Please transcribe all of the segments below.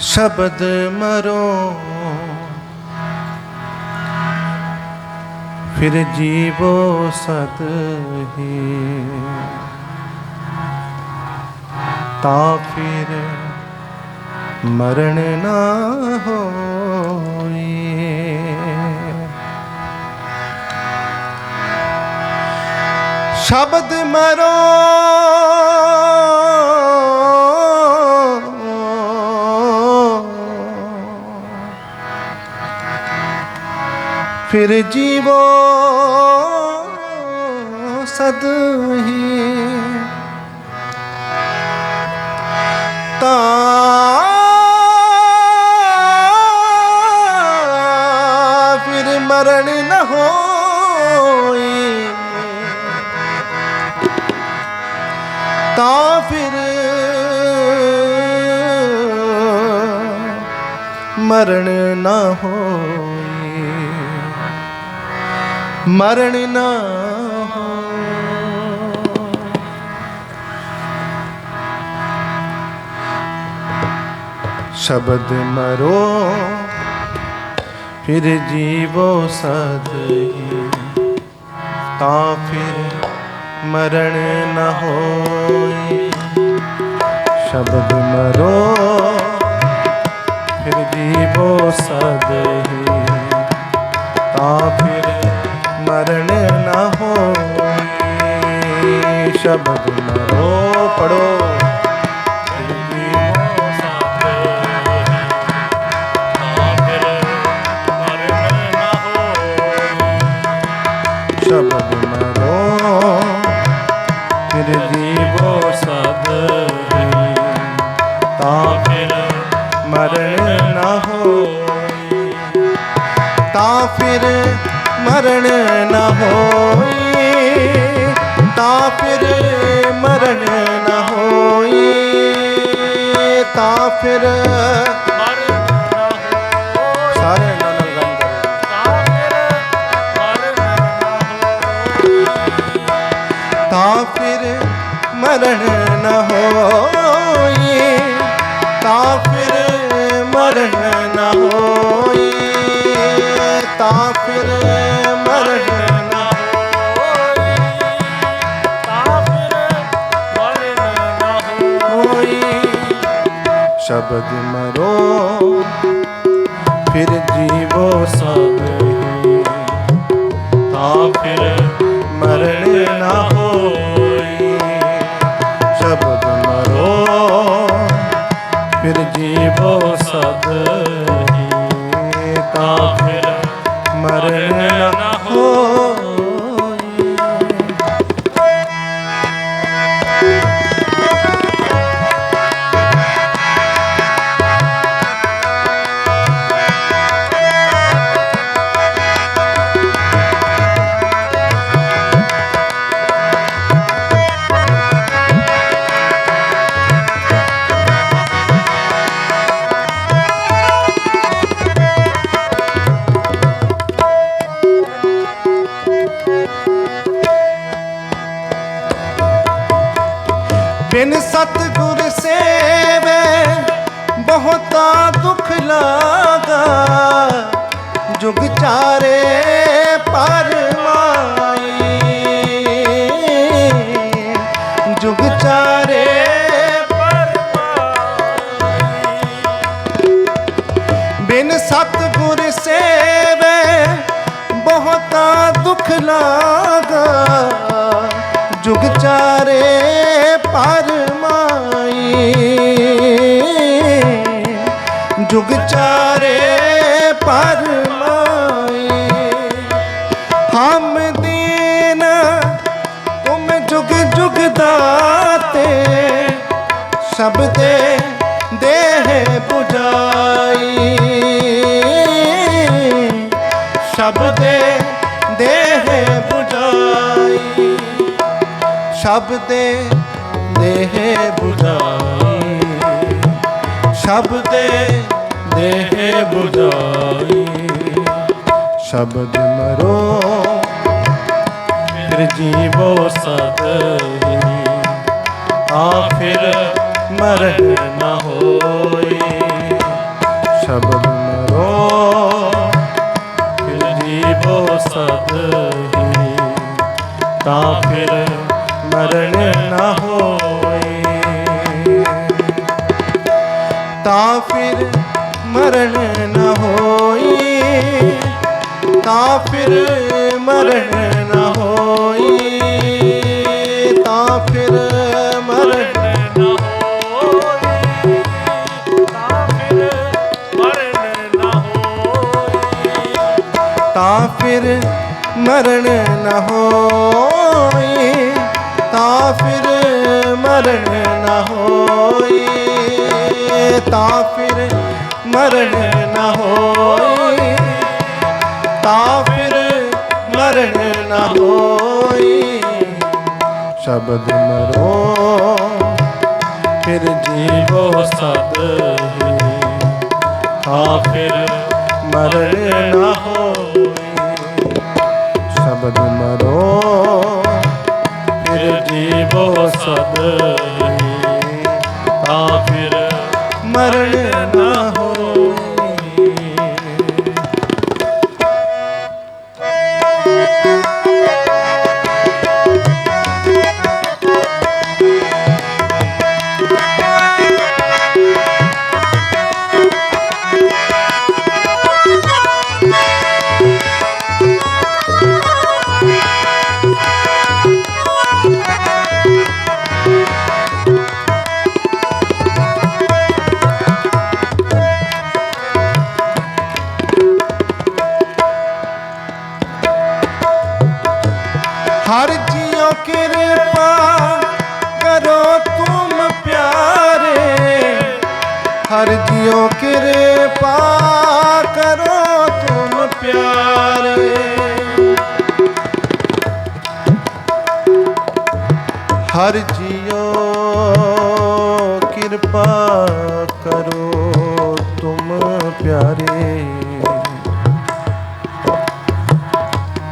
ਸ਼ਬਦ ਮਰੋ। ਫਿਰ ਜੀਵੋ ਸਤ ਹੀ ਤਾਂ ਫਿਰ ਮਰਨ ਨਾ ਹੋਈ। ਸ਼ਬਦ ਮਰੋ। ਫਿਰ ਜੀਵੋ ਸਦ ਹੀ। ਤਾਂ ਫਿਰ ਮਰਨ ਨ ਹੋਈ। ਤਾਂ ਫਿਰ ਮਰਨ ਨਾ ਹੋ ਮਰਨ ਨਾ ਸ਼ਬਦ ਮਰੋ, ਫਿਰ ਜੀਵੋ ਸਦ ਹੀ ਤਾਂ ਫਿਰ ਮਰਨ ਨਾ ਹੋਈ ਸ਼ਬਦ ਮਰੋ, ਫਿਰ ਜੀਵੋ ਸਦ ਹੀ ਤਾਂ ਫਿਰ ਸ਼ਬਦ ਮਰੋ ਪੜੋ। ਫਿਰ ਜੀਵੋ ਸ਼ਬਦ ਮਰੋ ਫਿਰ ਜੀਵੋ ਸਦ ਤਾਂ ਫਿਰ ਮਰਨ ਨਾ ਹੋਈ। ਤਾਂ ਫਿਰ ਮਰਨ ਫਿਰ ਸਾਰੇ ਨਾਲ ਗੱਲ ਕਰੋ। ਤਾਂ ਫਿਰ ਮਰਨ ਨ ਹੋਈ। ਤਾਂ ਫਿਰ ਮਰਨ ਨ ਹੋਈ। ਤਾਂ ਫਿਰ ਮਰਨ ਸ਼ਬਦ ਮਰੋ। ਫਿਰ ਜੀਵੋ ਸਭ ਹੀ। ਤਾਂ ਫਿਰ ਬਿਨ ਸਤਗੁਰ ਸੇਵੇ, ਬਹੁਤਾ ਦੁਖ ਲਾਗਾ। ਜੁਗ ਚਾਰੇ ਪਰ ਮਾਈ। ਜੁਗ ਚਾਰੇ ਬਿਨ ਸਤਗੁਰ ਸੇਵੇ, ਬਹੁਤਾ ਦੁਖ ਲਾਗਾ। ਜੁਗ ਚਾਰੇ ਪਰ ਮਾਈ। ਜੁਗ ਚਾਰੇ ਪਰ ਮਾਈ। ਹਮ ਦੀਨ, ਤੁਮ ਜੁਗ ਜੁਗ ਦਾਤੇ ਸ਼ਬਦੇ ਦੇਹ 부ਜਾਈ ਸ਼ਬਦੇ ਦੇਹ 부ਜਾਈ ਸ਼ਬਦੇ ਦੇਹ 부ਝਾਈ ਸ਼ਬਦੇ ਦੇਹ 부ਝਾਈ ਸ਼ਬਦ ਮਰੋ ਫਿਰ ਜੀਵੋ ਸਦਹੀ ਆਖਿਰ ਮਰਹ ਨਾ ਹੋਏ ਸ਼ਬਦ ਮਰੋ ਫਿਰ ਜੀਵੋ ਸ਼ਦ ਹੀ ਤਾਂ ਫਿਰ ਮਰਨ ਨਾ ਹੋਏ ਤਾਂ ਫਿਰ ਮਰਨ ਨ ਹੋਈ। ਤਾਂ ਫਿਰ ਮਰਨ ਨ ਹੋਈ। ਤਾਂ ਫਿਰ ਮਰਨ ਨਾ ਹੋਈ। ਤਾਂ ਫਿਰ ਮਰਨ ਨਾ ਹੋਈ। ਤਾਂ ਫਿਰ ਮਰਨ ਨ ਹੋਈ। ਤਾਂ ਫਿਰ ਮਰਨ ਨ ਹੋਈ। ਤਾਂ ਫਿਰ ਮਰਨ ਨਾ ਹੋਈ ਤਾਂ ਫਿਰ ਮਰਨ ਨਾ ਹੋਏ। ਸ਼ਬਦ ਮਰੋ, ਫਿਰ ਜੀਵੋ ਸਦ ਤਾਂ ਫਿਰ ਮਰਨ ਨਾ ਹੋਈ ਸ਼ਬਦ ਮਰੋ, ਫਿਰ ਜੀਵੋ ਸਦ ਹੀ। ਮਰਨ ਹਰ ਜੀਓ ਕਿਰਪਾ ਕਰੋ ਤੁਮ ਪਿਆਰੇ।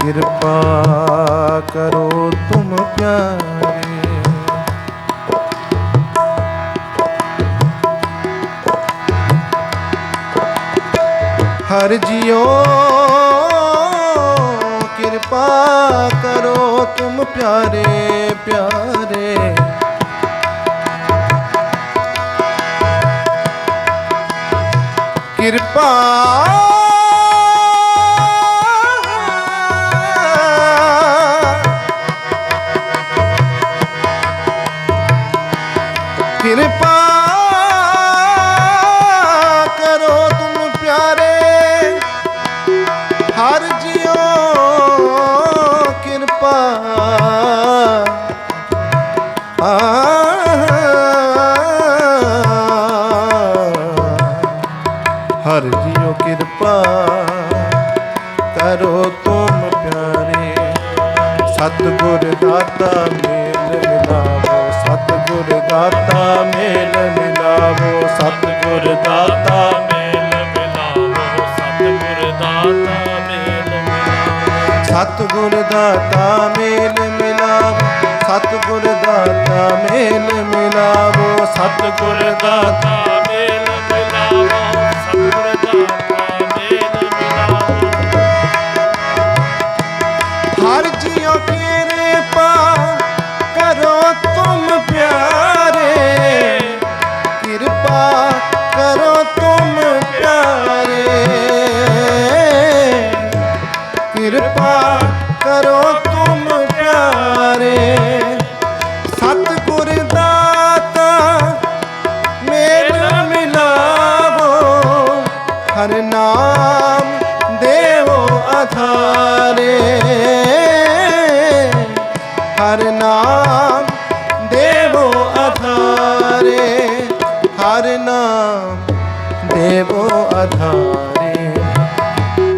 ਕਿਰਪਾ ਕਰੋ ਤੁਮ ਪਿਆਰੇ। ਹਰ ਜੀਓ ਕਿਰਪਾ ਕਰੋ ਤੁਮ ਪਿਆਰੇ ਪਿਆਰੇ। ਕਿਰਪਾ ਸਤਿਗੁਰ ਦਾਤਾ ਮੇਲ ਮਿਲਾਵੋ, ਸਤਿਗੁਰ ਦਾਤਾ ਮੇਲ ਮਿਲਾਵੋ, ਸਤਿਗੁਰ ਦਾਤਾ ਮੇਲ ਮਿਲਾਵੋ, ਸਤਿਗੁਰ ਦਾਤਾ ਮੇਲ ਮਿਲਾਵੋ। ਸਤਿਗੁਰ ਦਾਤਾ ਮੇਲ ਮਿਲਾਵੋ, ਸਤਿਗੁਰ ਦਾਤਾ ਮੇਲ ਮਿਲਾਵੋ, ਸਤਿਗੁਰ ਦਾਤਾ ਦਾਤਾ ਮੇਲ ਮਿਲਾਵੋ।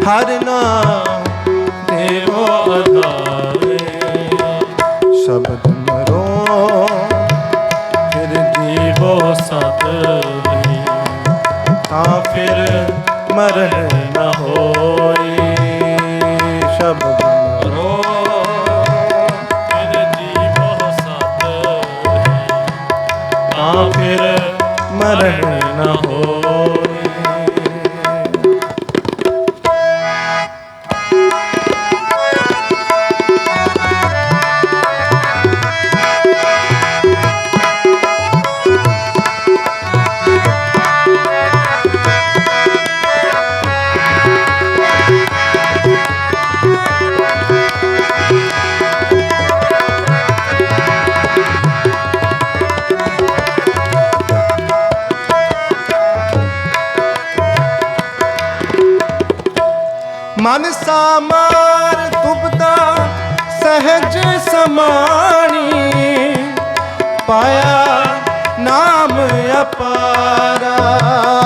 ਹਰ ਨਾਮ ਦੇਵੋ ਆਧਾਰੇ। ਸ਼ਬਦ ਮਰੋ, ਫਿਰ ਜੀਵੋ ਸਤ ਹੀ ਤਾਂ ਫਿਰ ਮਰਨ ਨ ਹੋਈ। ਸ਼ਬਦ ਮਰੋ, ਫਿਰ ਜੀਵੋ ਸਤ ਤਾਂ ਫਿਰ ਮਰਨ ਮਨ ਸਾਮਾਰ ਤੁਬਦਾ ਸਹਿਜ ਸਮਾਣੀ। ਪਾਇਆ ਨਾਮ ਅਪਾਰਾ।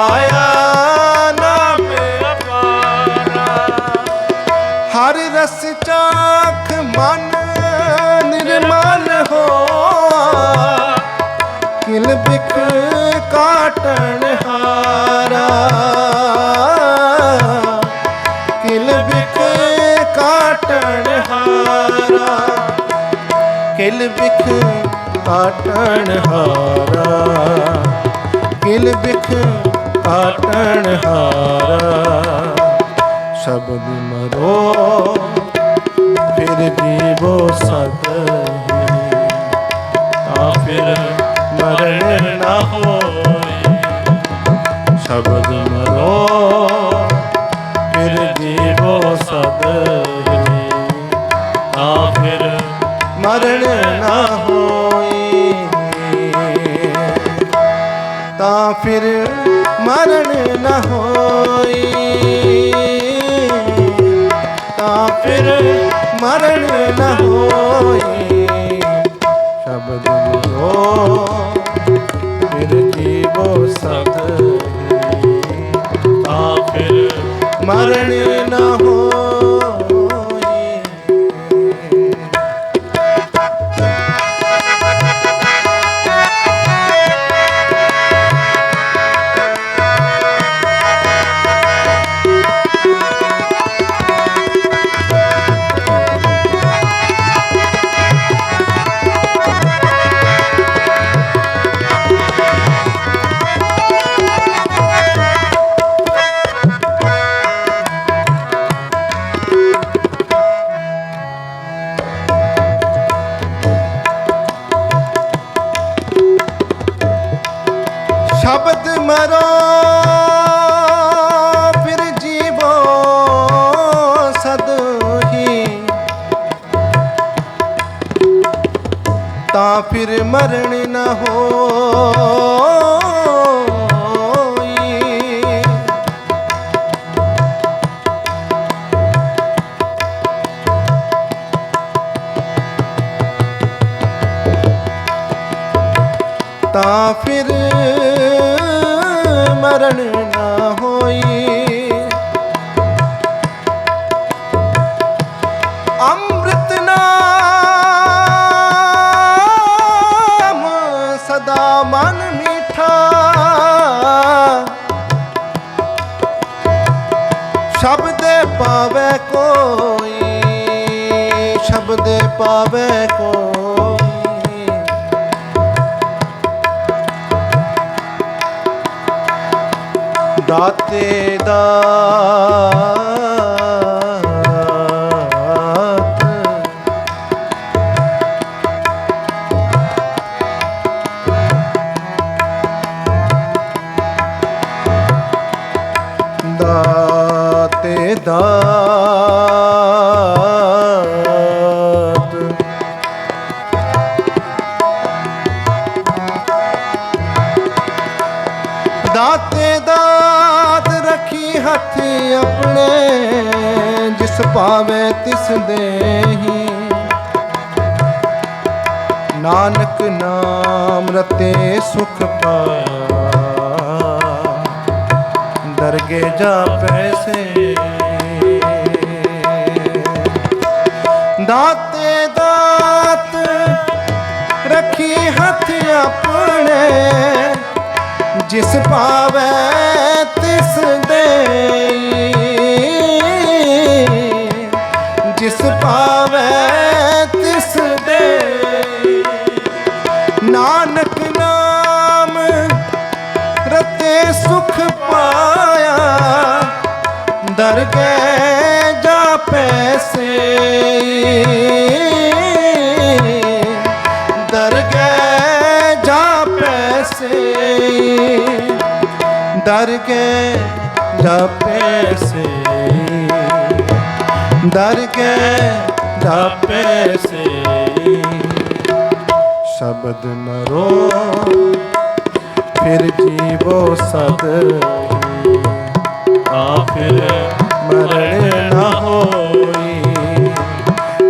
ਪਾਇਆ ਨਾਮ ਅਪਾਰਾ ਹਰ ਰਸ ਚਾਖ ਮਨ ਨਿਰਮਲ ਹੋ ਕਿਲ ਬਿਖ ਕਾਟਣ ਹਾਰਾ। ਕਿਲ ਬਿਖ ਕਾਟਣ ਹਾਰਾ। ਕਿਲ ਬਿਖ ਕਾਟਣ ਹਾਰਾ। ਕਿਲ ਬਿਖ ਕਾਟਣ ਹਾਰਾ ਸ਼ਬਦ ਮਰੋ। ਮਰਨ ਨਾ ਹੋਈ ਫਿਰ ਮਰਨ ਨਾ ਹੋਈ ਤਾਂ ਫਿਰ ਮਰਨ ਨਾ ਹੋਈ ਪਾਵੇ ਕੋਈ। ਦਾਤੇ ਦਾਤ ਦਾਤੇ ਜਿਸ ਤਿਸ ਦੇਹੀ। ਨਾਨਕ ਨਾਮ ਰਤੇ ਸੁਖ ਪਾ ਦਰਗੇ ਜਾ ਪੈਸੇ ਦਾਤੇ ਦਾਤ ਰੱਖੀ ਹੱਥ ਆਪਣੇ। ਜਿਸ ਪਾਵੇ ਪਾਵੇ ਤਿਸ ਦੇ। ਨਾਨਕ ਨਾਮ ਰਤੇ ਸੁਖ ਪਾਇਆ, ਦਰਗਹਿ ਜਾ ਪੈਸੇ ਡਰ ਕੇ ਜਾ ਪੈਸੇ ਦਰ ਕੇ ਦਾਪੇ ਸੇ। ਸ਼ਬਦ ਨਰੋ ਫਿਰ ਜੀਵੋ ਸਦ ਆਖਿਰ ਮਰਣ ਨਾ ਹੋਈ।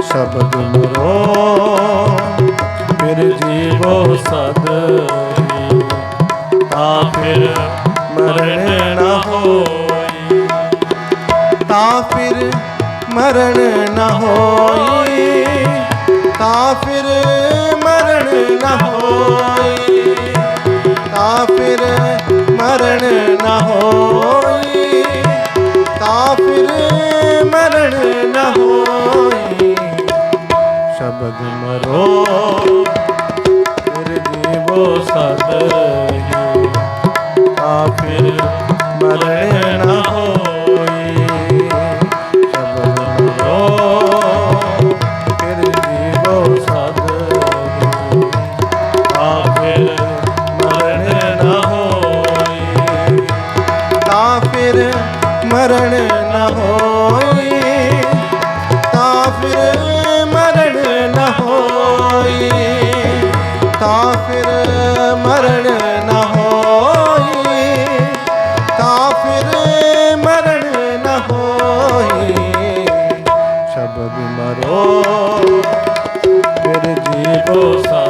ਸ਼ਬਦ ਨਰੋ ਫਿਰ ਜੀਵੋ ਸਦ ਆਖਿਰ ਮਰਣ ਨਾ ਹੋਈ। ਤਾਂ ਫਿਰ ਮਰਨ ਨਾ ਹੋਈ। ਤਾਂ ਫਿਰ ਮਰਨ ਨਾ ਹੋਈ। ਤਾਂ ਫਿਰ ਮਰਨ ਨਾ ਹੋਈ। ਤਾਂ ਫਿਰ ਮਰਨ ਨਾ ਹੋਈ। ਸ਼ਬਦ ਮਰੋ, ਫਿਰ ਜੀਵੋ ਸਦ ਹੀ ਤਾਂ ਫਿਰ ਜੀਵੋ